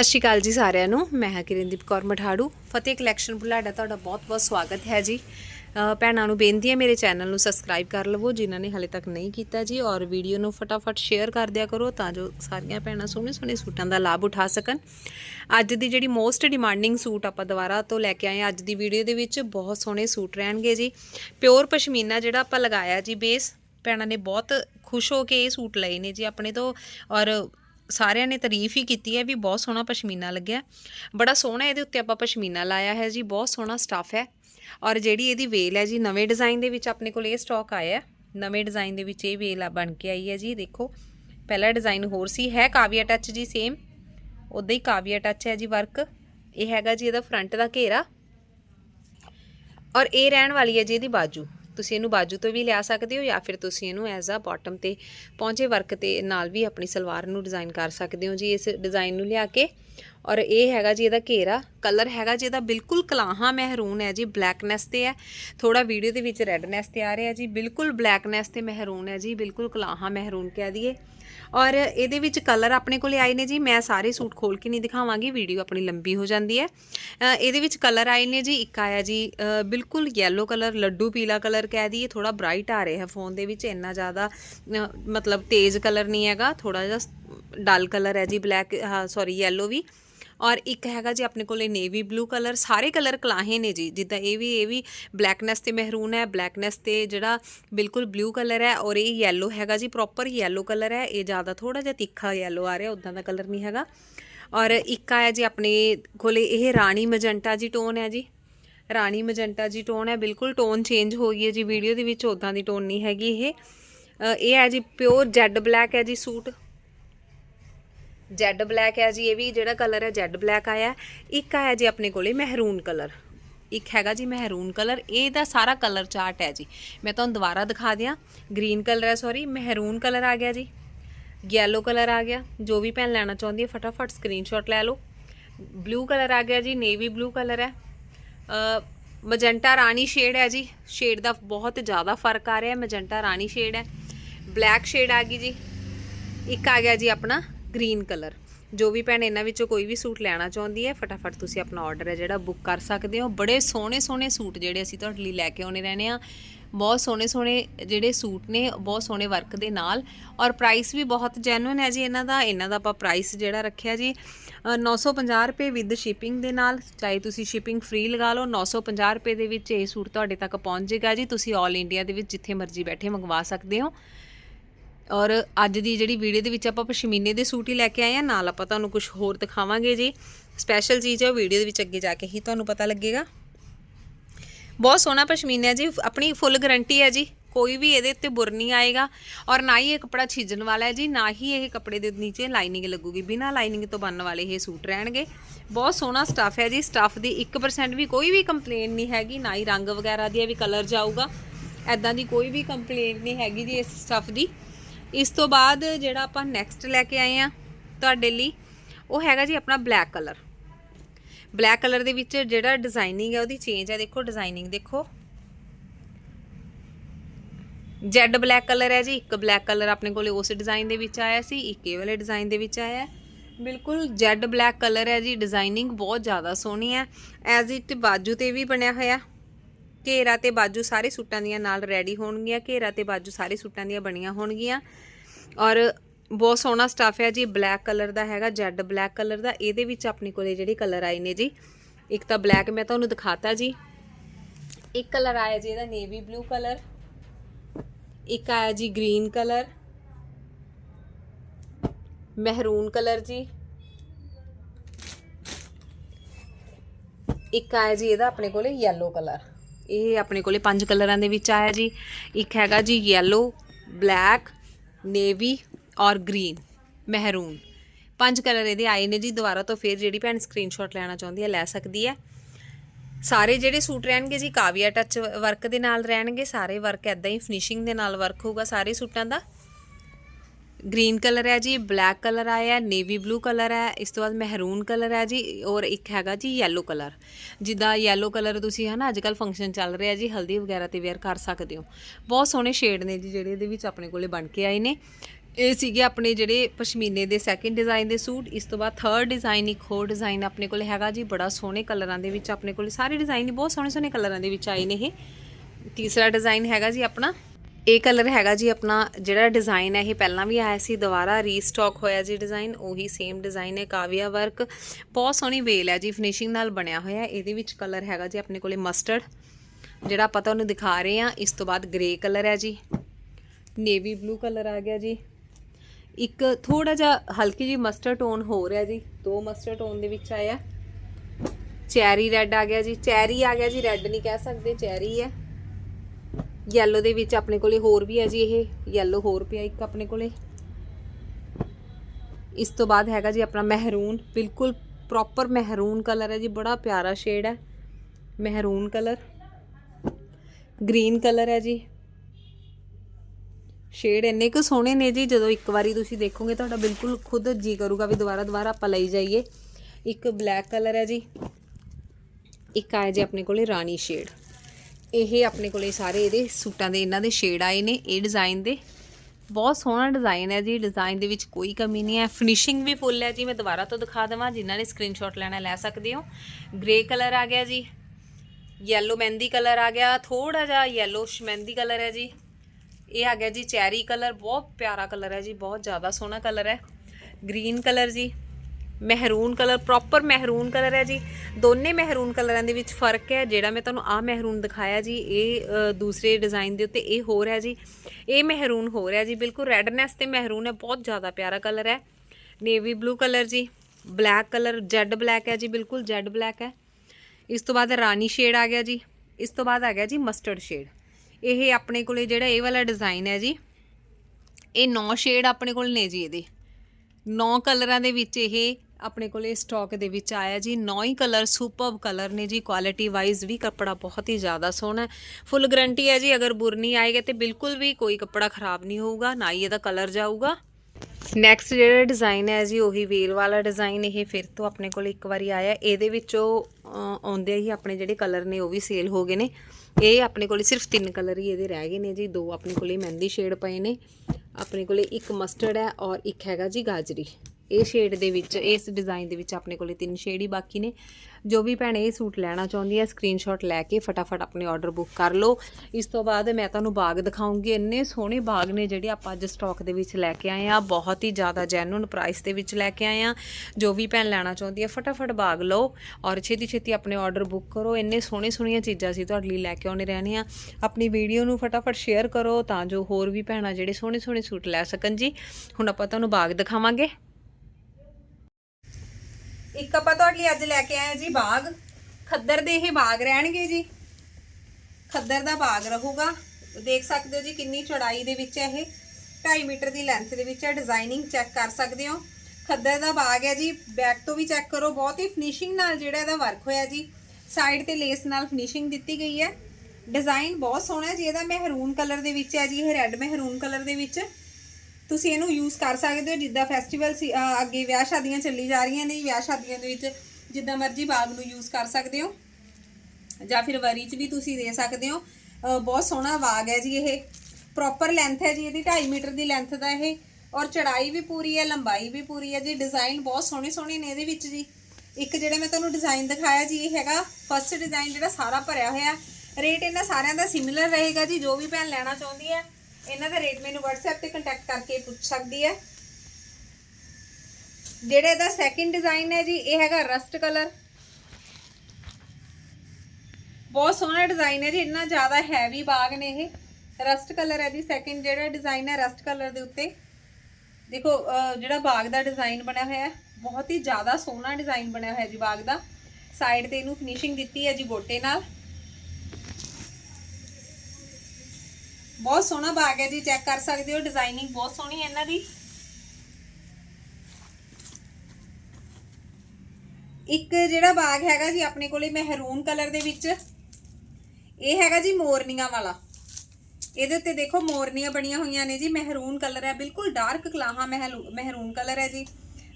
ਸਤਿ ਸ਼੍ਰੀ ਅਕਾਲ ਜੀ ਸਾਰਿਆਂ ਨੂੰ। ਮੈਂ ਹਾਂ ਕਿਰਨਦੀਪ ਕੌਰ ਮਠਾੜੂ। ਫਤਿਹ ਕਲੈਕਸ਼ਨ ਬੁਲਾਡਾ ਤੁਹਾਡਾ ਬਹੁਤ-ਬਹੁਤ ਸਵਾਗਤ ਹੈ ਜੀ। ਭੈਣਾਂ ਨੂੰ ਬੇਨਤੀ ਹੈ ਮੇਰੇ ਚੈਨਲ ਨੂੰ ਸਬਸਕ੍ਰਾਈਬ ਕਰ ਲਵੋ, ਜਿਨ੍ਹਾਂ ਨੇ ਹਲੇ ਤੱਕ ਨਹੀਂ ਕੀਤਾ ਜੀ, ਔਰ ਵੀਡੀਓ ਨੂੰ ਫਟਾਫਟ ਸ਼ੇਅਰ ਕਰ ਦਿਆ ਕਰੋ ਤਾਂ ਜੋ ਸਾਰੀਆਂ ਭੈਣਾਂ ਸੋਹਣੇ ਸੋਹਣੇ ਸੂਟਾਂ ਦਾ ਲਾਭ ਉਠਾ ਸਕਣ। ਅੱਜ ਦੀ ਜਿਹੜੀ ਮੋਸਟ ਡਿਮਾਂਡਿੰਗ ਸੂਟ ਆਪਾਂ ਦੁਬਾਰਾ ਤੋਂ ਲੈ ਕੇ ਆਏ ਹਾਂ, ਅੱਜ ਦੀ ਵੀਡੀਓ ਦੇ ਵਿੱਚ ਬਹੁਤ ਸੋਹਣੇ ਸੂਟ ਰਹਿਣਗੇ ਜੀ। ਪਿਓਰ ਪਸ਼ਮੀਨਾ ਜਿਹੜਾ ਆਪਾਂ ਲਗਾਇਆ ਜੀ ਬੇਸ ਭੈਣਾਂ ਨੇ ਬਹੁਤ ਖੁਸ਼ ਹੋ ਕੇ ਇਹ ਸੂਟ ਲਏ ਨੇ ਜੀ ਆਪਣੇ ਤੋਂ, ਔਰ ਸਾਰਿਆਂ ਨੇ ਤਾਰੀਫ ਹੀ ਕੀਤੀ ਹੈ ਵੀ ਬਹੁਤ ਸੋਹਣਾ ਪਸ਼ਮੀਨਾ ਲੱਗਿਆ। ਬੜਾ ਸੋਹਣਾ ਇਹਦੇ ਉੱਤੇ ਆਪਾਂ ਪਸ਼ਮੀਨਾ ਲਾਇਆ ਹੈ ਜੀ, ਬਹੁਤ ਸੋਹਣਾ ਸਟੱਫ ਹੈ। ਔਰ ਜਿਹੜੀ ਇਹਦੀ ਵੇਲ ਹੈ ਜੀ, ਨਵੇਂ ਡਿਜ਼ਾਈਨ ਦੇ ਵਿੱਚ ਆਪਣੇ ਕੋਲ ਇਹ ਸਟਾਕ ਆਇਆ ਹੈ। ਨਵੇਂ ਡਿਜ਼ਾਈਨ ਦੇ ਵਿੱਚ ਇਹ ਵੇਲ ਆ ਬਣ ਕੇ ਆਈ ਹੈ ਜੀ, ਦੇਖੋ। ਪਹਿਲਾ ਡਿਜ਼ਾਈਨ ਹੋਰ ਸੀ, ਹੈ ਕਾਵੀਆ ਟੱਚ ਜੀ ਸੇਮ ਉਦਾਂ ਹੀ ਕਾਵੀਆ ਟੱਚ ਹੈ ਜੀ ਵਰਕ ਇਹ ਹੈਗਾ ਜੀ ਇਹਦਾ ਫਰੰਟ ਦਾ ਘੇਰਾ। ਔਰ ਇਹ ਰਹਿਣ ਵਾਲੀ ਹੈ ਜੀ ਇਹਦੀ ਬਾਜੂ। ਤੁਸੀਂ ਇਹਨੂੰ ਬਾਜੂ ਤੋਂ ਵੀ ਲਿਆ ਸਕਦੇ ਹੋ ਜਾਂ ਫਿਰ ਤੁਸੀਂ ਇਹਨੂੰ ਐਜ਼ ਆ ਬਾਟਮ ਤੇ ਪਹੁੰਚੇ ਵਰਕ ਤੇ ਨਾਲ ਵੀ ਆਪਣੀ ਸਲਵਾਰ ਨੂੰ ਡਿਜ਼ਾਈਨ ਕਰ ਸਕਦੇ ਹੋ ਜੀ। ਇਸ ਡਿਜ਼ਾਈਨ ਨੂੰ ਲਿਆ ਕੇ ਔਰ ਇਹ ਹੈਗਾ ਜੀ ਇਹਦਾ ਘੇਰਾ, ਕਲਰ ਹੈਗਾ ਜੀ ਇਹਦਾ ਬਿਲਕੁਲ ਕਲਾਹਾਂ ਮਹਿਰੂਨ ਹੈ ਜੀ, ਬਲੈਕਨੈਸ ਤੇ ਹੈ। ਥੋੜਾ ਵੀਡੀਓ ਦੇ ਵਿੱਚ ਰੈਡਨੈਸ ਤੇ ਆ ਰਿਹਾ ਜੀ, ਬਿਲਕੁਲ ਬਲੈਕਨੈਸ ਤੇ ਮਹਿਰੂਨ ਹੈ ਜੀ, ਬਿਲਕੁਲ ਕਲਾਹਾਂ ਮਹਿਰੂਨ ਕਹਿ ਦਈਏ। ਔਰ ਇਹਦੇ ਵਿੱਚ ਕਲਰ ਆਪਣੇ ਕੋਲੇ ਆਏ ਨੇ ਜੀ, ਮੈਂ ਸਾਰੇ ਸੂਟ ਖੋਲ ਕੇ ਨਹੀਂ ਦਿਖਾਵਾਂਗੀ ਵੀਡੀਓ ਆਪਣੀ ਲੰਬੀ ਹੋ ਜਾਂਦੀ ਹੈ। ਇਹਦੇ ਵਿੱਚ ਕਲਰ ਆਏ ਨੇ ਜੀ, ਇੱਕ ਆਇਆ ਜੀ ਬਿਲਕੁਲ ਯੈਲੋ ਕਲਰ, ਲੱਡੂ ਪੀਲਾ ਕਲਰ ਕਹਿ ਦਈਏ ਥੋੜਾ ਬ੍ਰਾਈਟ ਆ ਰਿਹਾ ਫੋਨ ਦੇ ਵਿੱਚ, ਇੰਨਾ ਜ਼ਿਆਦਾ ਮਤਲਬ ਤੇਜ਼ ਕਲਰ ਨਹੀਂ ਹੈਗਾ ਥੋੜਾ ਜਿਹਾ ਡਲ ਕਲਰ ਹੈ ਜੀ ਬਲੈਕ ਸੌਰੀ ਯੈਲੋ ਵੀ। ਔਰ ਇੱਕ ਹੈਗਾ ਜੀ ਆਪਣੇ ਕੋਲੇ ਨੇਵੀ ਬਲੂ ਕਲਰ ਸਾਰੇ ਕਲਰ ਕਲਾਹੇ ਨੇ ਜੀ। ਜਿੱਦਾਂ ਇਹ ਵੀ ਇਹ ਵੀ ਬਲੈਕਨੈਸ ਤੇ ਮਹਿਰੂਨ ਹੈ ਬਲੈਕਨੈਸ ਤੇ ਜਿਹੜਾ ਬਿਲਕੁਲ ਬਲੂ ਕਲਰ ਹੈ ਔਰ ਇਹ ਯੈਲੋ ਹੈਗਾ ਜੀ ਪ੍ਰੋਪਰ ਯੈਲੋ ਕਲਰ ਹੈ। ਇਹ ਜ਼ਿਆਦਾ ਥੋੜਾ ਜਿਹਾ ਤਿੱਖਾ ਯੈਲੋ ਆ ਰਿਹਾ ਉਦਾਂ ਦਾ ਕਲਰ ਨਹੀਂ ਹੈਗਾ। ਔਰ ਇੱਕ ਆਇਆ ਜੀ ਆਪਣੇ ਕੋਲੇ, ਇਹ ਰਾਣੀ ਮਜੰਟਾ ਜੀ ਟੋਨ ਹੈ ਜੀ। ਰਾਣੀ ਮਜੰਟਾ ਜੀ ਟੋਨ ਹੈ, ਬਿਲਕੁਲ ਟੋਨ ਚੇਂਜ ਹੋ ਗਈ ਹੈ ਜੀ। ਵੀਡੀਓ ਦੇ ਵਿੱਚ ਉਦਾਂ ਦੀ ਟੋਨ ਨਹੀਂ ਹੈਗੀ ਇਹ। ਇਹ ਹੈ ਜੀ ਪਿਓਰ ਜੈਡ ਬਲੈਕ ਹੈ ਜੀ ਸੂਟ। ਜੈਡ ਬਲੈਕ ਹੈ ਜੀ ਇਹ ਵੀ ਜਿਹੜਾ ਕਲਰ ਹੈ ਜੈਡ ਬਲੈਕ ਆਇਆ ਇੱਕ ਆਇਆ ਜੀ ਆਪਣੇ ਕੋਲੇ ਮਹਿਰੂਨ ਕਲਰ ਇੱਕ ਹੈਗਾ ਜੀ ਮਹਿਰੂਨ ਕਲਰ ਇਹਦਾ ਸਾਰਾ ਕਲਰ ਚਾਰਟ ਹੈ ਜੀ। ਮੈਂ ਤੁਹਾਨੂੰ ਦੁਬਾਰਾ ਦਿਖਾ ਦਿਆਂ। ਗ੍ਰੀਨ ਕਲਰ ਹੈ ਸੌਰੀ ਮਹਿਰੂਨ ਕਲਰ ਆ ਗਿਆ ਜੀ। ਯੈਲੋ ਕਲਰ ਆ ਗਿਆ। ਜੋ ਵੀ ਭੈਣ ਲੈਣਾ ਚਾਹੁੰਦੀ ਹੈ ਫਟਾਫਟ ਸਕਰੀਨਸ਼ਾਟ ਲੈ ਲਓ। ਬਲੂ ਕਲਰ ਆ ਗਿਆ ਜੀ ਨੇਵੀ ਬਲੂ ਕਲਰ ਹੈ। ਅ, ਮਜੰਟਾ ਰਾਣੀ ਸ਼ੇਡ ਹੈ ਜੀ। ਸ਼ੇਡ ਦਾ ਬਹੁਤ ਜ਼ਿਆਦਾ ਫ਼ਰਕ ਆ ਰਿਹਾ ਹੈ ਮਜੰਟਾ ਰਾਣੀ ਸ਼ੇਡ ਹੈ। ਬਲੈਕ ਸ਼ੇਡ ਆ ਗਈ ਜੀ। ਇੱਕ ਆ ਗਿਆ ਜੀ ਆਪਣਾ ਗ੍ਰੀਨ ਕਲਰ। ਜੋ ਵੀ ਭੈਣ ਇਹਨਾਂ ਵਿੱਚੋਂ ਕੋਈ ਵੀ ਸੂਟ ਲੈਣਾ ਚਾਹੁੰਦੀ ਹੈ ਫਟਾਫਟ ਤੁਸੀਂ ਆਪਣਾ ਆਰਡਰ ਹੈ ਜਿਹੜਾ ਬੁੱਕ ਕਰ ਸਕਦੇ ਹੋ। ਬੜੇ ਸੋਹਣੇ ਸੋਹਣੇ ਸੂਟ ਜਿਹੜੇ ਅਸੀਂ ਤੁਹਾਡੇ ਲਈ ਲੈ ਕੇ ਆਉਣੇ ਰਹਿਣੇ ਆ ਬਹੁਤ ਸੋਹਣੇ ਸੋਹਣੇ ਜਿਹੜੇ ਸੂਟ ਨੇ ਬਹੁਤ ਸੋਹਣੇ ਵਰਕ ਦੇ ਨਾਲ। ਔਰ ਪ੍ਰਾਈਸ ਵੀ ਬਹੁਤ ਜੈਨੂਇਨ ਹੈ ਜੀ ਇਹਨਾਂ ਦਾ। ਇਹਨਾਂ ਦਾ ਆਪਾਂ ਪ੍ਰਾਈਸ ਜਿਹੜਾ ਰੱਖਿਆ ਜੀ ਅ, 950 ਰੁਪਏ ਵਿਦ ਸ਼ਿਪਿੰਗ ਦੇ ਨਾਲ। ਚਾਹੇ ਤੁਸੀਂ ਸ਼ਿਪਿੰਗ ਫ੍ਰੀ ਲਗਾ ਲਓ 950 ਰੁਪਏ ਦੇ ਵਿੱਚ ਇਹ ਸੂਟ ਤੁਹਾਡੇ ਤੱਕ ਪਹੁੰਚ ਜਾਏਗਾ ਜੀ। ਤੁਸੀਂ 올 ਇੰਡੀਆ ਦੇ ਵਿੱਚ ਜਿੱਥੇ ਮਰਜ਼ੀ ਬੈਠੇ ਮੰਗਵਾ ਸਕਦੇ ਹੋ। ਔਰ ਅੱਜ ਦੀ ਜਿਹੜੀ ਵੀਡੀਓ ਦੇ ਵਿੱਚ ਆਪਾਂ ਪਸ਼ਮੀਨੇ ਦੇ ਸੂਟ ਹੀ ਲੈ ਕੇ ਆਏ ਆ ਨਾਲ ਆਪਾਂ ਤੁਹਾਨੂੰ ਕੁਝ ਹੋਰ ਦਿਖਾਵਾਂਗੇ ਜੀ। ਸਪੈਸ਼ਲ ਚੀਜ਼ ਹੈ, ਉਹ ਵੀਡੀਓ ਦੇ ਵਿੱਚ ਅੱਗੇ ਜਾ ਕੇ ਹੀ ਤੁਹਾਨੂੰ ਪਤਾ ਲੱਗੇਗਾ। ਬਹੁਤ ਸੋਹਣਾ ਪਸ਼ਮੀਨਾ ਹੈ ਜੀ ਆਪਣੀ ਫੁੱਲ ਗਾਰੰਟੀ ਹੈ ਜੀ। ਕੋਈ ਵੀ ਇਹਦੇ ਉੱਤੇ ਬੁਰ ਨਹੀਂ ਆਏਗਾ ਔਰ ਨਾ ਹੀ ਇਹ ਕਪੜਾ ਛਿਜਣ ਵਾਲਾ ਹੈ ਜੀ, ਨਾ ਹੀ ਇਹ ਕੱਪੜੇ ਦੇ ਨੀਚੇ ਲਾਈਨਿੰਗ ਲੱਗੂਗੀ। ਬਿਨਾਂ ਲਾਈਨਿੰਗ ਤੋਂ ਬਣਨ ਵਾਲੇ ਇਹ ਸੂਟ ਰਹਿਣਗੇ। ਬਹੁਤ ਸੋਹਣਾ ਸਟੱਫ ਹੈ ਜੀ ਸਟੱਫ ਦੀ 1% ਵੀ ਕੋਈ ਵੀ ਕੰਪਲੇਨ ਨਹੀਂ ਹੈਗੀ, ਨਾ ਹੀ ਰੰਗ ਵਗੈਰਾ ਦੀ ਵੀ ਕਲਰ ਜਾਊਗਾ। ਐਦਾਂ ਦੀ ਕੋਈ ਵੀ ਕੰਪਲੇਨ ਨਹੀਂ ਹੈਗੀ ਜੀ ਇਸ ਸਟੱਫ ਦੀ। ਇਸ ਤੋਂ ਬਾਅਦ ਜਿਹੜਾ ਆਪਾਂ ਨੈਕਸਟ ਲੈ ਕੇ ਆਏ ਆ ਤੁਹਾਡੇ ਲਈ, ਉਹ ਹੈਗਾ ਜੀ ਆਪਣਾ ਬਲੈਕ ਕਲਰ ਬਲੈਕ ਕਲਰ ਦੇ ਵਿੱਚ ਜਿਹੜਾ ਡਿਜ਼ਾਈਨਿੰਗ ਹੈ, ਉਹਦੀ ਚੇਂਜ ਹੈ, ਦੇਖੋ ਡਿਜ਼ਾਈਨਿੰਗ ਦੇਖੋ। ਜੈਡ ਬਲੈਕ ਕਲਰ ਹੈ ਜੀ, ਇੱਕ ਬਲੈਕ ਕਲਰ ਆਪਣੇ ਕੋਲੇ ਉਸ ਡਿਜ਼ਾਈਨ ਦੇ ਵਿੱਚ ਆਇਆ ਸੀ, ਇੱਕ ਇਹ ਵਾਲੇ ਡਿਜ਼ਾਈਨ ਦੇ ਵਿੱਚ ਆਇਆ। ਬਿਲਕੁਲ ਜੈਡ ਬਲੈਕ ਕਲਰ ਹੈ ਜੀ ਡਿਜ਼ਾਈਨਿੰਗ ਬਹੁਤ ਜ਼ਿਆਦਾ ਸੋਹਣੀ ਹੈ ਐਜ਼ ਇਟ ਬਾਜੂ ਤੇ ਵੀ ਬਣਿਆ ਹੋਇਆ। ਘੇਰਾ ਤੇ ਬਾਜੂ ਸਾਰੇ ਸੂਟਾਂ ਦੀਆਂ ਨਾਲ ਰੈਡੀ ਹੋਣਗੀਆਂ, ਘੇਰਾ ਤੇ ਬਾਜੂ ਸਾਰੇ ਸੂਟਾਂ ਦੀਆਂ ਬਣੀਆਂ ਹੋਣਗੀਆਂ। ਔਰ ਬਹੁਤ ਸੋਹਣਾ ਸਟੱਫ ਹੈ ਜੀ ਬਲੈਕ ਕਲਰ ਦਾ ਹੈਗਾ ਜੈਡ ਬਲੈਕ ਕਲਰ ਦਾ, ਇਹਦੇ ਵਿੱਚ ਆਪਣੇ ਕੋਲੇ ਜਿਹੜੇ ਕਲਰ ਆਏ ਨੇ ਜੀ। ਇੱਕ ਤਾਂ ਬਲੈਕ ਮੈਂ ਤੁਹਾਨੂੰ ਦਿਖਾਤਾ ਜੀ। ਇੱਕ ਕਲਰ ਆਇਆ ਜੀ ਇਹਦਾ ਨੇਵੀ ਬਲੂ ਕਲਰ ਇੱਕ ਆਇਆ ਜੀ ਗ੍ਰੀਨ ਕਲਰ ਮਹਿਰੂਨ ਕਲਰ ਜੀ। ਇੱਕ ਆਇਆ ਜੀ ਇਹਦਾ ਆਪਣੇ ਕੋਲੇ ਯੈਲੋ ਕਲਰ ਇਹ ਆਪਣੇ ਕੋਲੇ ਪੰਜ ਕਲਰਾਂ ਦੇ ਵਿੱਚ ਆਇਆ ਜੀ। ਇੱਕ ਹੈਗਾ ਜੀ ਯੈਲੋ ਬਲੈਕ ਨੇਵੀ ਔਰ ਗ੍ਰੀਨ ਮਹਿਰੂਨ ਪੰਜ ਕਲਰ ਇਹਦੇ ਆਏ ਨੇ ਜੀ। ਦੁਬਾਰਾ ਤੋਂ ਫਿਰ ਜਿਹੜੀ ਭੈਣ ਸਕਰੀਨਸ਼ਾਟ ਲੈਣਾ ਚਾਹੁੰਦੀ ਹੈ, ਲੈ ਸਕਦੀ ਹੈ। ਸਾਰੇ ਜਿਹੜੇ ਸੂਟ ਰਹਿਣਗੇ ਜੀ, ਕਾਵੀਆ ਟੱਚ ਵਰਕ ਦੇ ਨਾਲ ਰਹਿਣਗੇ। ਸਾਰੇ ਵਰਕ ਐਦਾਂ ਹੀ ਫਿਨਿਸ਼ਿੰਗ ਦੇ ਨਾਲ ਵਰਕ ਹੋਊਗਾ ਸਾਰੇ ਸੂਟਾਂ ਦਾ। ਗ੍ਰੀਨ ਕਲਰ ਹੈ ਜੀ, ਬਲੈਕ ਕਲਰ ਆਇਆ, ਨੇਵੀ ਬਲੂ ਕਲਰ ਹੈ, ਇਸ ਤੋਂ ਬਾਅਦ ਮਹਿਰੂਨ ਕਲਰ ਹੈ ਜੀ, ਔਰ ਇੱਕ ਹੈਗਾ ਜੀ ਯੈਲੋ ਕਲਰ। ਜਿੱਦਾਂ ਯੈਲੋ ਕਲਰ ਤੁਸੀਂ ਹਨਾ ਅੱਜ ਕੱਲ ਫੰਕਸ਼ਨ ਚੱਲ ਰਿਹਾ ਜੀ, ਹਲਦੀ ਵਗੈਰਾ ਤੇ ਵੇਅਰ ਕਰ ਸਕਦੇ ਹੋ। ਬਹੁਤ ਸੋਹਣੇ ਸ਼ੇਡ ਨੇ ਜੀ ਜਿਹੜੇ ਇਹਦੇ ਵਿੱਚ ਆਪਣੇ ਕੋਲੇ ਬਣ ਕੇ ਆਏ ਨੇ। ਇਹ ਸੀਗੇ ਆਪਣੇ ਜਿਹੜੇ ਪਸ਼ਮੀਨੇ ਦੇ ਸੈਕਿੰਡ ਡਿਜ਼ਾਈਨ ਦੇ ਸੂਟ, ਇਸ ਤੋਂ ਬਾਅਦ ਥਰਡ ਡਿਜ਼ਾਈਨ ਇੱਕ ਹੋਰ ਡਿਜ਼ਾਈਨ ਆਪਣੇ ਕੋਲ ਹੈਗਾ ਜੀ, ਬੜਾ ਸੋਹਣੇ ਕਲਰਾਂ ਦੇ ਵਿੱਚ ਆਪਣੇ ਕੋਲ ਸਾਰੇ ਡਿਜ਼ਾਈਨ ਹੀ ਬਹੁਤ ਸੋਹਣੇ ਸੋਹਣੇ ਕਲਰਾਂ ਦੇ ਵਿੱਚ ਆਏ ਨੇ ਇਹ। ਤੀਸਰਾ ਡਿਜ਼ਾਈਨ ਹੈਗਾ ਜੀ ਆਪਣਾ ਇਹ ਕਲਰ ਹੈਗਾ ਜੀ ਆਪਣਾ, ਜਿਹੜਾ ਡਿਜ਼ਾਈਨ ਹੈ, ਇਹ ਪਹਿਲਾਂ ਵੀ ਆਇਆ ਸੀ, ਦੁਬਾਰਾ ਰੀਸਟਾਕ ਹੋਇਆ ਜੀ ਡਿਜ਼ਾਈਨ ਉਹੀ ਸੇਮ ਡਿਜ਼ਾਈਨ ਹੈ, ਕਾਵਿਆ ਵਰਕ ਬਹੁਤ ਸੋਹਣੀ ਵੇਲ ਹੈ ਜੀ ਫਿਨਿਸ਼ਿੰਗ ਨਾਲ ਬਣਿਆ ਹੋਇਆ, ਇਹਦੇ ਵਿੱਚ ਕਲਰ ਹੈਗਾ ਜੀ ਆਪਣੇ ਕੋਲੇ ਮਸਟਰਡ ਜਿਹੜਾ ਆਪਾਂ ਤੁਹਾਨੂੰ ਦਿਖਾ ਰਹੇ ਹਾਂ, ਇਸ ਤੋਂ ਬਾਅਦ ਗ੍ਰੇ ਕਲਰ ਹੈ ਜੀ ਨੇਵੀ ਬਲੂ ਕਲਰ ਆ ਗਿਆ ਜੀ, ਇੱਕ ਥੋੜਾ ਜਿਹਾ ਹਲਕੀ ਜੀ ਮਸਟਰਡ ਟੋਨ ਹੋ ਰਿਹਾ ਜੀ, ਦੋ ਮਸਟਰਡ ਟੋਨ ਦੇ ਵਿੱਚ ਆਇਆ ਚੈਰੀ ਰੈੱਡ ਆ ਗਿਆ ਜੀ ਚੈਰੀ ਆ ਗਿਆ ਜੀ ਰੈੱਡ ਨਹੀਂ ਕਹਿ ਸਕਦੇ ਚੈਰੀ ਹੈ। ਯੈਲੋ ਦੇ ਵਿੱਚ ਆਪਣੇ ਕੋਲੇ ਹੋਰ ਵੀ ਹੈ ਜੀ ਇਹ। ਯੈਲੋ ਹੋਰ ਪਿਆ ਇੱਕ ਆਪਣੇ ਕੋਲੇ। ਇਸ ਤੋਂ ਬਾਅਦ ਹੈਗਾ ਜੀ ਆਪਣਾ ਮਹਿਰੂਨ। ਬਿਲਕੁਲ ਪ੍ਰੋਪਰ ਮਹਿਰੂਨ ਕਲਰ ਹੈ ਜੀ, ਬੜਾ ਪਿਆਰਾ ਸ਼ੇਡ ਹੈ। ਮਹਿਰੂਨ ਕਲਰ ਗ੍ਰੀਨ ਕਲਰ ਹੈ ਜੀ। ਸ਼ੇਡ ਇੰਨੇ ਕੁ ਸੋਹਣੇ ਨੇ ਜੀ, ਜਦੋਂ ਇੱਕ ਵਾਰੀ ਤੁਸੀਂ ਦੇਖੋਗੇ ਤੁਹਾਡਾ ਬਿਲਕੁਲ ਖੁਦ ਜੀ ਕਰੂਗਾ ਵੀ ਦੁਬਾਰਾ ਦੁਬਾਰਾ ਆਪਾਂ ਲਈ ਜਾਈਏ। ਇੱਕ ਬਲੈਕ ਕਲਰ ਹੈ ਜੀ। ਇੱਕ ਆਇਆ ਜੀ ਆਪਣੇ ਕੋਲੇ ਰਾਣੀ ਸ਼ੇਡ ਇਹ ਆਪਣੇ ਕੋਲੇ ਸਾਰੇ ਇਹਦੇ ਸੂਟਾਂ ਦੇ, ਇਹਨਾਂ ਦੇ ਸ਼ੇਡ ਆਏ ਨੇ, ਇਹ ਡਿਜ਼ਾਈਨ ਦੇ। ਬਹੁਤ ਸੋਹਣਾ ਡਿਜ਼ਾਈਨ ਹੈ ਜੀ ਡਿਜ਼ਾਈਨ ਦੇ ਵਿੱਚ ਕੋਈ ਕਮੀ ਨਹੀਂ ਹੈ। ਫਿਨਿਸ਼ਿੰਗ ਵੀ ਫੁੱਲ ਹੈ ਜੀ, ਮੈਂ ਦੁਬਾਰਾ ਤੋਂ ਦਿਖਾ ਦੇਵਾਂ, ਜਿਨ੍ਹਾਂ ਨੇ ਸਕਰੀਨਸ਼ਾਟ ਲੈਣਾ ਲੈ ਸਕਦੇ ਹੋ। ਗ੍ਰੇ ਕਲਰ ਆ ਗਿਆ ਜੀ ਯੈਲੋ ਮਹਿੰਦੀ ਕਲਰ ਆ ਗਿਆ ਥੋੜਾ ਜਿਹਾ ਯੈਲੋ ਮਹਿੰਦੀ ਕਲਰ ਹੈ ਜੀ। ਇਹ ਆ ਗਿਆ ਜੀ ਚੈਰੀ ਕਲਰ ਬਹੁਤ ਪਿਆਰਾ ਕਲਰ ਹੈ ਜੀ, ਬਹੁਤ ਜ਼ਿਆਦਾ ਸੋਹਣਾ ਕਲਰ ਹੈ। ਗ੍ਰੀਨ ਕਲਰ ਜੀ। Maroon colour proper maroon colour ਹੈ ਜੀ। ਦੋਨੇ ਮਹਿਰੂਨ ਕਲਰਾਂ ਦੇ ਵਿੱਚ ਫ਼ਰਕ ਹੈ। ਜਿਹੜਾ ਮੈਂ ਤੁਹਾਨੂੰ ਆਹ ਮਹਿਰੂਨ ਦਿਖਾਇਆ ਜੀ, ਇਹ ਦੂਸਰੇ ਡਿਜ਼ਾਈਨ ਦੇ ਉੱਤੇ ਇਹ ਹੋਰ ਹੈ ਜੀ। ਇਹ ਮਹਿਰੂਨ ਹੋਰ ਹੈ ਜੀ। ਬਿਲਕੁਲ ਰੈਡਨੈਸ ਤੇ ਮਹਿਰੂਨ ਹੈ। ਬਹੁਤ ਜ਼ਿਆਦਾ ਪਿਆਰਾ ਕਲਰ ਹੈ। ਨੇਵੀ ਬਲੂ ਕਲਰ ਜੀ। ਬਲੈਕ ਕਲਰ ਜੈਡ ਬਲੈਕ ਹੈ ਜੀ। ਬਿਲਕੁਲ ਜੈਡ ਬਲੈਕ ਹੈ। ਇਸ ਤੋਂ ਬਾਅਦ ਰਾਣੀ ਸ਼ੇਡ ਆ ਗਿਆ ਜੀ। ਇਸ ਤੋਂ ਬਾਅਦ ਆ ਗਿਆ ਜੀ ਮਸਟਰਡ ਸ਼ੇਡ ਇਹ ਆਪਣੇ ਕੋਲੇ ਜਿਹੜਾ ਇਹ ਵਾਲਾ ਡਿਜ਼ਾਈਨ ਹੈ ਜੀ, ਇਹ 9 ਸ਼ੇਡ ਆਪਣੇ ਕੋਲ ਨੇ ਜੀ ਇਹਦੇ। 9 ਕਲਰਾਂ ਦੇ ਵਿੱਚ ਇਹ ਆਪਣੇ ਕੋਲੇ ਸਟਾਕ ਦੇ ਵਿੱਚ ਆਇਆ ਜੀ। 9 ਹੀ ਕਲਰ ਸੁਪਰਬ ਕਲਰ ਨੇ ਜੀ। ਕੁਆਲਿਟੀ ਵਾਈਜ਼ ਵੀ ਕੱਪੜਾ ਬਹੁਤ ਹੀ ਜ਼ਿਆਦਾ ਸੋਹਣਾ ਫੁੱਲ ਗਰੰਟੀ ਹੈ ਜੀ, ਅਗਰ ਬੁਰਨੀ ਆਏਗਾ ਤੇ ਬਿਲਕੁਲ ਵੀ ਕੋਈ ਕੱਪੜਾ ਖਰਾਬ ਨਹੀਂ ਹੋਊਗਾ, ਨਾ ਹੀ ਇਹਦਾ ਕਲਰ ਜਾਊਗਾ। ਨੈਕਸਟ ਜਿਹੜਾ ਡਿਜ਼ਾਈਨ ਹੈ ਜੀ, ਉਹੀ ਵੇਲ ਵਾਲਾ ਡਿਜ਼ਾਈਨ ਇਹ ਫਿਰ ਤੋਂ ਆਪਣੇ ਕੋਲ ਇੱਕ ਵਾਰੀ ਆਇਆ। ਇਹਦੇ ਵਿੱਚੋਂ ਆਉਂਦੇ ਹੀ ਆਪਣੇ ਜਿਹੜੇ ਕਲਰ ਨੇ, ਉਹ ਵੀ ਸੇਲ ਹੋ ਗਏ ਨੇ। ਇਹ ਆਪਣੇ ਕੋਲ ਸਿਰਫ ਤਿੰਨ ਕਲਰ ਹੀ ਇਹਦੇ ਰਹਿ ਗਏ ਨੇ ਜੀ। ਦੋ ਆਪਣੇ ਕੋਲੇ ਮਹਿੰਦੀ ਸ਼ੇਡ ਪਏ ਨੇ। ਆਪਣੇ ਕੋਲੇ ਇੱਕ ਮਸਟਰਡ ਹੈ ਔਰ ਇੱਕ ਹੈਗਾ ਜੀ ਗਾਜਰੀ। ਇਹ ਸ਼ੇਡ ਦੇ ਵਿੱਚ, ਇਸ ਡਿਜ਼ਾਈਨ ਦੇ ਵਿੱਚ ਆਪਣੇ ਕੋਲੇ ਤਿੰਨ ਸ਼ੇਡ ਹੀ ਬਾਕੀ ਨੇ। ਜੋ ਵੀ ਭੈਣ ਇਹ ਸੂਟ ਲੈਣਾ ਚਾਹੁੰਦੀ ਹੈ ਸਕਰੀਨਸ਼ਾਟ ਲੈ ਕੇ ਫਟਾਫਟ ਆਪਣੇ ਆਰਡਰ ਬੁੱਕ ਕਰ ਲਓ। ਇਸ ਤੋਂ ਬਾਅਦ ਮੈਂ ਤੁਹਾਨੂੰ ਬਾਗ ਦਿਖਾਉਂਗੀ। ਇੰਨੇ ਸੋਹਣੇ ਬਾਗ ਨੇ ਜਿਹੜੇ ਆਪਾਂ ਅੱਜ ਸਟਾਕ ਦੇ ਵਿੱਚ ਲੈ ਕੇ ਆਏ ਆ। ਬਹੁਤ ਹੀ ਜ਼ਿਆਦਾ ਜੈਨੂਨ ਪ੍ਰਾਈਸ ਦੇ ਵਿੱਚ ਲੈ ਕੇ ਆਏ ਆ। ਜੋ ਵੀ ਭੈਣ ਲੈਣਾ ਚਾਹੁੰਦੀ ਹੈ ਫਟਾਫਟ ਬਾਗ ਲਓ ਔਰ ਛੇਤੀ ਛੇਤੀ ਆਪਣੇ ਆਰਡਰ ਬੁੱਕ ਕਰੋ। ਇੰਨੇ ਸੋਹਣੇ ਸੋਹਣੀਆਂ ਚੀਜ਼ਾਂ ਸੀ ਤੁਹਾਡੇ ਲਈ ਲੈ ਕੇ ਆਉਣੇ ਰਹਿਣੇ ਆ। ਆਪਣੀ ਵੀਡੀਓ ਨੂੰ ਫਟਾਫਟ ਸ਼ੇਅਰ ਕਰੋ ਤਾਂ ਜੋ ਹੋਰ ਵੀ ਭੈਣਾਂ ਜਿਹੜੇ ਸੋਹਣੇ ਸੋਹਣੇ ਸੂਟ ਲੈ ਸਕਣ ਜੀ। ਹੁਣ ਆਪਾਂ ਤੁਹਾਨੂੰ ਬਾਗ ਦਿਖਾਵਾਂਗੇ। ਇੱਕ ਆਪਾਂ ਤੁਹਾਡੇ ਲਈ ਅੱਜ ਲੈ ਕੇ ਆਏ ਹਾਂ ਜੀ ਬਾਗ। ਖੱਦਰ ਦੇ ਇਹ ਬਾਗ ਰਹਿਣਗੇ ਜੀ। ਖੱਦਰ ਦਾ ਬਾਗ ਰਹੂਗਾ। ਦੇਖ ਸਕਦੇ ਹੋ ਜੀ ਕਿੰਨੀ ਚੌੜਾਈ ਦੇ ਵਿੱਚ ਹੈ ਇਹ। 2.5 ਮੀਟਰ ਦੀ ਲੈਂਥ ਦੇ ਵਿੱਚ ਹੈ। ਡਿਜ਼ਾਈਨਿੰਗ ਚੈੱਕ ਕਰ ਸਕਦੇ ਹੋ। ਖੱਦਰ ਦਾ ਬਾਗ ਹੈ ਜੀ। ਬੈਕ ਤੋਂ ਵੀ ਚੈੱਕ ਕਰੋ। ਬਹੁਤ ਹੀ ਫਿਨਿਸ਼ਿੰਗ ਨਾਲ ਜਿਹੜਾ ਇਹਦਾ ਵਰਕ ਹੋਇਆ ਜੀ। ਸਾਈਡ ਤੇ ਲੇਸ ਨਾਲ ਫਿਨਿਸ਼ਿੰਗ ਦਿੱਤੀ ਗਈ ਹੈ। ਡਿਜ਼ਾਈਨ ਬਹੁਤ ਸੋਹਣਾ ਜੀ। ਇਹਦਾ ਮਹਿਰੂਨ ਕਲਰ ਦੇ ਵਿੱਚ ਹੈ ਜੀ। ਇਹ ਰੈੱਡ ਮਹਿਰੂਨ ਕਲਰ ਦੇ ਵਿੱਚ। ਤੁਸੀਂ ਇਹਨੂੰ ਯੂਜ਼ ਕਰ ਸਕਦੇ ਹੋ, ਜਿੱਦਾਂ ਫੈਸਟੀਵਲ ਸੀ ਅੱਗੇ ਵਿਆਹ ਸ਼ਾਦੀਆਂ ਚੱਲੀ ਜਾ ਰਹੀਆਂ ਨੇ, ਵਿਆਹ ਸ਼ਾਦੀਆਂ ਦੇ ਵਿੱਚ ਜਿੱਦਾਂ ਮਰਜ਼ੀ ਬਾਗ ਨੂੰ ਯੂਜ਼ ਕਰ ਸਕਦੇ ਹੋ। ਜਾਂ ਫਿਰ ਵਰੀ 'ਚ ਵੀ ਤੁਸੀਂ ਦੇ ਸਕਦੇ ਹੋ। ਬਹੁਤ ਸੋਹਣਾ ਬਾਗ ਹੈ ਜੀ ਇਹ। ਪ੍ਰੋਪਰ ਲੈਂਥ ਹੈ ਜੀ ਇਹਦੀ 2.5 ਮੀਟਰ ਦੀ ਲੈਂਥ ਦਾ ਇਹ। ਔਰ ਚੜਾਈ ਵੀ ਪੂਰੀ ਹੈ, ਲੰਬਾਈ ਵੀ ਪੂਰੀ ਹੈ ਜੀ। ਡਿਜ਼ਾਈਨ ਬਹੁਤ ਸੋਹਣੇ ਸੋਹਣੇ ਨੇ ਇਹਦੇ ਵਿੱਚ ਜੀ। ਇੱਕ ਜਿਹੜਾ ਮੈਂ ਤੁਹਾਨੂੰ ਡਿਜ਼ਾਈਨ ਦਿਖਾਇਆ ਜੀ, ਇਹ ਹੈਗਾ ਫਸਟ ਡਿਜ਼ਾਈਨ ਜਿਹੜਾ ਸਾਰਾ ਭਰਿਆ ਹੋਇਆ। ਰੇਟ ਇਹਨਾਂ ਸਾਰਿਆਂ ਦਾ ਸਿਮਿਲਰ ਰਹੇਗਾ ਜੀ, ਜੋ ਵੀ ਭੈਣ ਲੈਣਾ ਚਾਹੁੰਦੀ ਹੈ। ਇਹਨਾਂ ਦਾ ਰੇਟ ਮੈਨੂੰ WhatsApp ਤੇ ਕੰਟੈਕਟ ਕਰਕੇ ਪੁੱਛ ਸਕਦੀ ਹੈ। ਜਿਹੜਾ ਇਹਦਾ ਸੈਕਿੰਡ ਡਿਜ਼ਾਈਨ ਹੈ ਜੀ, ਇਹ ਹੈਗਾ ਰਸਟ ਕਲਰ ਬਹੁਤ ਸੋਹਣਾ ਡਿਜ਼ਾਈਨ ਹੈ ਜੀ, ਇੰਨਾ ਜ਼ਿਆਦਾ ਹੈਵੀ ਬਾਗ ਨੇ ਇਹ। ਰਸਟ ਕਲਰ ਹੈ ਜੀ ਸੈਕਿੰਡ ਜਿਹੜਾ ਡਿਜ਼ਾਈਨ ਹੈ ਰਸਟ ਕਲਰ ਦੇ ਉੱਤੇ। ਦੇਖੋ ਜਿਹੜਾ ਬਾਗ ਦਾ ਡਿਜ਼ਾਈਨ ਬਣਿਆ ਹੋਇਆ ਹੈ, ਬਹੁਤ ਹੀ ਜ਼ਿਆਦਾ ਸੋਹਣਾ ਡਿਜ਼ਾਈਨ ਬਣਿਆ ਹੋਇਆ ਜੀ ਬਾਗ ਦਾ। ਸਾਈਡ ਤੇ ਇਹਨੂੰ ਫਿਨਿਸ਼ਿੰਗ ਦਿੱਤੀ ਹੈ ਜੀ ਗੋਟੇ ਨਾਲ। ਬਹੁਤ ਸੋਹਣਾ ਬਾਗ ਹੈ ਜੀ ਚੈੱਕ ਕਰ ਸਕਦੇ ਹੋ ਡਿਜ਼ਾਈਨਿੰਗ ਬਹੁਤ ਸੋਹਣੀ ਹੈ ਇਹਨਾਂ ਦੀ। ਇੱਕ ਜਿਹੜਾ ਬਾਗ ਹੈਗਾ ਜੀ, ਆਪਣੇ ਕੋਲੇ ਮਹਿਰੂਨ ਕਲਰ ਦੇ ਵਿੱਚ, ਇਹ ਹੈਗਾ ਜੀ ਮੋਰਨੀਆਂ ਵਾਲਾ। ਇਹਦੇ ਉੱਤੇ ਦੇਖੋ ਮੋਰਨੀਆਂ ਬਣੀਆਂ ਹੋਈਆਂ ਨੇ ਜੀ, ਮਹਿਰੂਨ ਕਲਰ ਹੈ, ਬਿਲਕੁਲ ਡਾਰਕ ਕਲਾਹਾਂ ਮਹਿਲੂ- ਮਹਿਰੂਨ ਕਲਰ ਹੈ ਜੀ।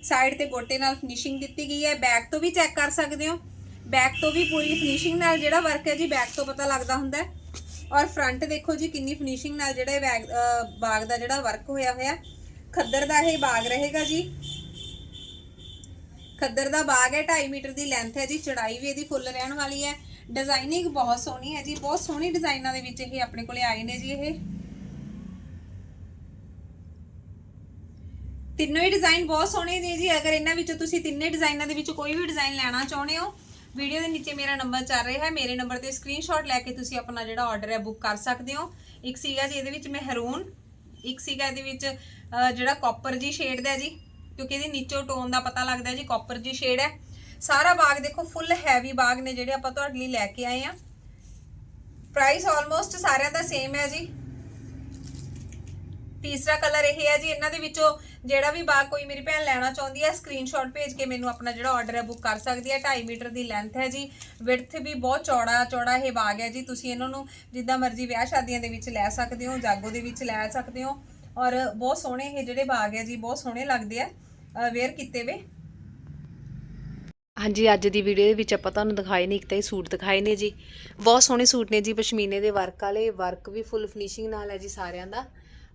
ਸਾਈਡ ਤੇ ਗੋਟੇ ਨਾਲ ਫਿਨਿਸ਼ਿੰਗ ਦਿੱਤੀ ਗਈ ਹੈ ਬੈਕ ਤੋਂ ਵੀ ਚੈੱਕ ਕਰ ਸਕਦੇ ਹੋ। ਬੈਕ ਤੋਂ ਵੀ ਪੂਰੀ ਫਿਨਿਸ਼ਿੰਗ ਨਾਲ ਜਿਹੜਾ ਵਰਕ ਹੈ ਜੀ ਬੈਕ ਤੋਂ ਪਤਾ ਲੱਗਦਾ ਹੁੰਦਾ ਹੈ। ਔਰ ਫਰੰਟ ਦੇਖੋ ਜੀ ਕਿੰਨੀ ਫਿਨਿਸ਼ਿੰਗ ਨਾਲ ਜਿਹੜਾ ਇਹ ਬੈਗ ਬਾਗ ਦਾ ਜਿਹੜਾ ਵਰਕ ਹੋਇਆ ਹੋਇਆ। ਖੱਦਰ ਦਾ ਇਹ ਬਾਗ ਰਹੇਗਾ ਜੀ। ਖੱਦਰ ਦਾ ਬਾਗ ਹੈ 2.5 ਮੀਟਰ ਦੀ ਲੈਂਥ ਹੈ ਜੀ, ਚੜਾਈ ਵੀ ਇਹਦੀ ਫੁੱਲ ਰਹਿਣ ਵਾਲੀ ਹੈ। ਡਿਜ਼ਾਈਨਿੰਗ ਬਹੁਤ ਸੋਹਣੀ ਹੈ ਜੀ, ਬਹੁਤ ਸੋਹਣੀ ਡਿਜ਼ਾਈਨਾਂ ਦੇ ਵਿੱਚ ਇਹ ਆਪਣੇ ਕੋਲੇ ਆਏ ਨੇ ਜੀ ਇਹ। ਤਿੰਨੋਂ ਹੀ ਡਿਜ਼ਾਈਨ ਬਹੁਤ ਸੋਹਣੇ ਨੇ ਜੀ, ਅਗਰ ਇਹਨਾਂ ਵਿੱਚੋਂ ਤੁਸੀਂ ਤਿੰਨੇ ਡਿਜ਼ਾਈਨਾਂ ਦੇ ਵਿੱਚ ਕੋਈ ਵੀ ਡਿਜ਼ਾਈਨ ਲੈਣਾ ਚਾਹੁੰਦੇ ਹੋ ਵੀਡੀਓ ਦੇ ਨੀਚੇ ਮੇਰਾ ਨੰਬਰ ਚੱਲ ਰਿਹਾ ਹੈ। ਮੇਰੇ ਨੰਬਰ ਤੇ ਸਕਰੀਨਸ਼ਾਟ ਲੈ ਕੇ ਤੁਸੀਂ ਆਪਣਾ ਜਿਹੜਾ ਆਰਡਰ ਹੈ ਬੁੱਕ ਕਰ ਸਕਦੇ ਹੋ। ਇੱਕ ਸੀਗਾ ਜੀ ਇਹਦੇ ਵਿੱਚ ਮਹਿਰੂਨ, ਇੱਕ ਸੀਗਾ ਇਹਦੇ ਵਿੱਚ ਜਿਹੜਾ ਕਾਪਰ ਜੀ ਸ਼ੇਡ ਦਾ ਜੀ, ਕਿਉਂਕਿ ਇਹਦੇ ਨੀਚੋਂ ਟੋਨ ਦਾ ਪਤਾ ਲੱਗਦਾ ਜੀ ਕਾਪਰ ਜੀ ਸ਼ੇਡ ਹੈ। ਸਾਰਾ ਬਾਗ ਦੇਖੋ ਫੁੱਲ ਹੈਵੀ ਬਾਗ ਨੇ ਜਿਹੜੇ ਆਪਾਂ ਤੁਹਾਡੇ ਲਈ ਲੈ ਕੇ ਆਏ ਆ। ਪ੍ਰਾਈਸ ਆਲਮੋਸਟ ਸਾਰਿਆਂ ਦਾ ਸੇਮ ਹੈ ਜੀ। ਤੀਸਰਾ ਕਲਰ ਇਹ ਹੈ ਜੀ, ਇਹਨਾਂ ਦੇ ਵਿੱਚੋਂ ਜਿਹੜਾ ਵੀ ਬਾਗ ਕੋਈ ਮੇਰੀ ਭੈਣ ਲੈਣਾ ਚਾਹੁੰਦੀ ਹੈ ਸਕਰੀਨਸ਼ਾਟ ਭੇਜ ਕੇ ਮੈਨੂੰ ਆਪਣਾ ਜਿਹੜਾ ਆਰਡਰ ਹੈ ਬੁੱਕ ਕਰ ਸਕਦੀ ਹੈ। 2.5 ਮੀਟਰ ਦੀ ਲੈਂਥ ਹੈ ਜੀ। ਵਿਡਥ ਵੀ ਬਹੁਤ ਚੌੜਾ ਚੌੜਾ ਇਹ ਬਾਗ ਹੈ ਜੀ। ਤੁਸੀਂ ਇਹਨਾਂ ਨੂੰ ਜਿੱਦਾਂ ਮਰਜ਼ੀ ਵਿਆਹ ਸ਼ਾਦੀਆਂ ਦੇ ਵਿੱਚ ਲੈ ਸਕਦੇ ਹੋ, ਜਾਗੋ ਦੇ ਵਿੱਚ ਲੈ ਸਕਦੇ ਹੋ। ਔਰ ਬਹੁਤ ਸੋਹਣੇ ਇਹ ਜਿਹੜੇ ਬਾਗ ਹੈ ਜੀ, ਬਹੁਤ ਸੋਹਣੇ ਲੱਗਦੇ ਆ। ਵੇਅਰ ਕੀਤੇ ਵੇ। ਹਾਂਜੀ, ਅੱਜ ਦੀ ਵੀਡੀਓ ਦੇ ਵਿੱਚ ਆਪਾਂ ਤੁਹਾਨੂੰ ਦਿਖਾਏ ਨੇ ਇੱਕ ਤਾਂ ਇਹ ਸੂਟ ਦਿਖਾਏ ਨੇ ਜੀ। ਬਹੁਤ ਸੋਹਣੇ ਸੂਟ ਨੇ ਜੀ, ਪਸ਼ਮੀਨੇ ਦੇ ਵਰਕ ਵਾਲੇ। ਵਰਕ ਵੀ ਫੁੱਲ ਫਿਨਿਸ਼ਿੰਗ ਨਾਲ ਹੈ ਜੀ ਸਾਰਿਆਂ ਦਾ।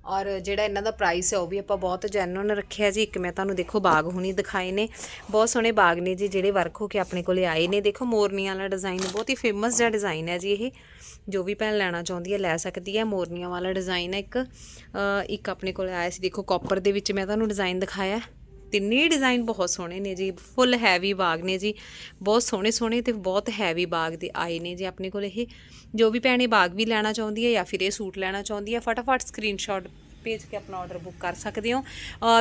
ਔਰ ਜਿਹੜਾ ਇਹਨਾਂ ਦਾ ਪ੍ਰਾਈਸ ਹੈ ਉਹ ਵੀ ਆਪਾਂ ਬਹੁਤ ਜੈਨੂਨ ਰੱਖਿਆ ਜੀ। ਇੱਕ ਮੈਂ ਤੁਹਾਨੂੰ ਦੇਖੋ ਬਾਗ ਹੁਣੀ ਦਿਖਾਏ ਨੇ। ਬਹੁਤ ਸੋਹਣੇ ਬਾਗ ਨੇ ਜੀ, ਜਿਹੜੇ ਵਰਕ ਹੋ ਕੇ ਆਪਣੇ ਕੋਲੇ ਆਏ ਨੇ। ਦੇਖੋ ਮੋਰਨੀਆਂ ਵਾਲਾ ਡਿਜ਼ਾਈਨ ਬਹੁਤ ਹੀ ਫੇਮਸ ਜਿਹਾ ਡਿਜ਼ਾਈਨ ਹੈ ਜੀ ਇਹ। ਜੋ ਵੀ ਭੈਣ ਲੈਣਾ ਚਾਹੁੰਦੀ ਹੈ ਲੈ ਸਕਦੀ ਹੈ। ਮੋਰਨੀਆਂ ਵਾਲਾ ਡਿਜ਼ਾਈਨ ਹੈ ਇੱਕ। ਇੱਕ ਆਪਣੇ ਕੋਲੇ ਆਇਆ ਸੀ। ਦੇਖੋ ਕਾਪਰ ਦੇ ਵਿੱਚ ਮੈਂ ਤੁਹਾਨੂੰ ਡਿਜ਼ਾਈਨ ਦਿਖਾਇਆ। ਤਿੰਨੇ ਡਿਜ਼ਾਈਨ ਬਹੁਤ ਸੋਹਣੇ ਨੇ ਜੀ ਫੁੱਲ ਹੈਵੀ ਬਾਗ ਨੇ ਜੀ। ਬਹੁਤ ਸੋਹਣੇ ਸੋਹਣੇ ਤੇ ਬਹੁਤ ਹੈਵੀ ਬਾਗ ਦੇ ਆਏ ਨੇ ਜੀ ਆਪਣੇ ਕੋਲ ਇਹ। ਜੋ ਵੀ ਭੈਣੇ ਬਾਗ ਵੀ ਲੈਣਾ ਚਾਹੁੰਦੀ ਹੈ ਜਾਂ ਫਿਰ ਇਹ ਸੂਟ ਲੈਣਾ ਚਾਹੁੰਦੀ ਹੈ ਫਟਾਫਟ ਸਕਰੀਨਸ਼ਾਟ ਭੇਜ ਕੇ ਆਪਣਾ ਆਰਡਰ ਬੁੱਕ ਕਰ ਸਕਦੇ ਹੋ।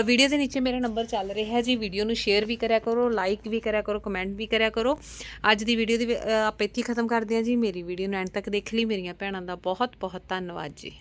ਵੀਡੀਓ ਦੇ ਨੀਚੇ ਮੇਰਾ ਨੰਬਰ ਚੱਲ ਰਿਹਾ ਹੈ ਜੀ ਵੀਡੀਓ ਨੂੰ ਸ਼ੇਅਰ ਵੀ ਕਰਿਆ ਕਰੋ ਲਾਈਕ ਵੀ ਕਰਿਆ ਕਰੋ ਕਮੈਂਟ ਵੀ ਕਰਿਆ ਕਰੋ। ਅੱਜ ਦੀ ਵੀਡੀਓ ਦੀ ਅ, ਆਪਾਂ ਇੱਥੇ ਹੀ ਖਤਮ ਕਰਦੇ ਹਾਂ ਜੀ ਮੇਰੀ ਵੀਡੀਓ ਨੂੰ ਐਂਡ ਤੱਕ ਦੇਖ ਲਈ ਮੇਰੀਆਂ ਭੈਣਾਂ ਦਾ ਬਹੁਤ ਬਹੁਤ ਧੰਨਵਾਦ ਜੀ।